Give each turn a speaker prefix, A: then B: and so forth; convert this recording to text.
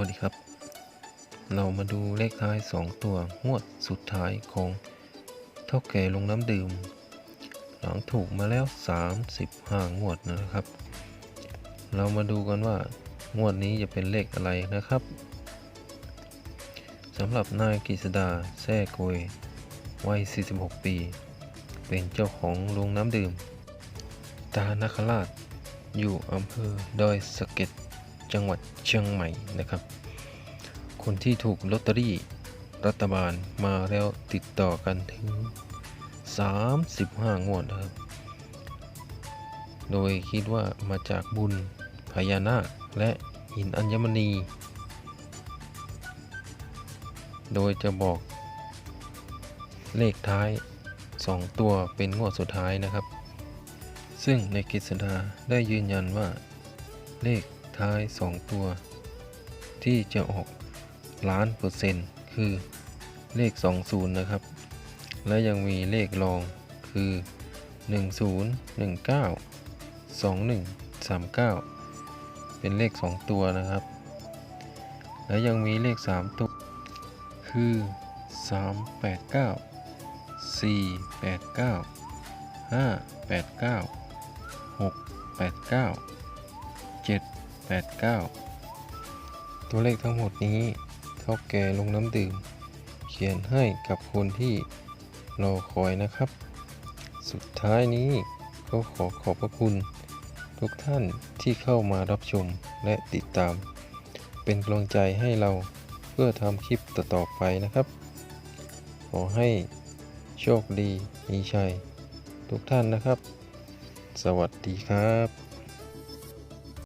A: วัสดีครับ เรามาดูเลขท้าย 2 ตัวงวดสุดท้ายของเท่าแก่ลงน้ำดื่ม หลังถูกมาแล้ว 35 งวดนะครับ เรามาดูกันว่างวดนี้จะเป็นเลขอะไรนะครับสำหรับนายกฤษดาแซ่โกยวัย 46 ปี เป็นเจ้าของโรงน้ำดื่ม ตานาคราช อยู่อำเภอดอยสะเก็ด จังหวัดเชียงใหม่นะครับ คนที่ถูกลอตเตอรี่รัฐบาลมาแล้วติดต่อกันถึง 35 งวดนะครับ โดยคิดว่ามาจากบุญพญานาคและหินอัญมณี โดยจะบอกเลขท้าย 2 ตัวเป็นงวดสุดท้ายนะครับ ซึ่งในกฤษดาได้ยืนยันว่าเลข ท้าย 2 ตัว ที่จะออกล้านเปอร์เซ็นต์คือเลข 20 นะครับ และยังมีเลขรองคือ 10 19 21 39 เป็นเลข 2 ตัวนะครับ และยังมีเลข 3 ตัว คือ 389 489 589 689 789 ตัวเลขทั้งหมดนี้เท่าแก่ลงน้ำดื่ม เขียนให้กับคนที่รอคอยนะครับ สุดท้ายนี้ก็ขอขอบพระคุณ ทุกท่านที่เข้ามารับชมและติดตาม เป็นกำลังใจให้เราเพื่อทำคลิปต่อๆไปนะครับ ขอให้โชคดีมีชัย ทุกท่านนะครับ สวัสดีครับ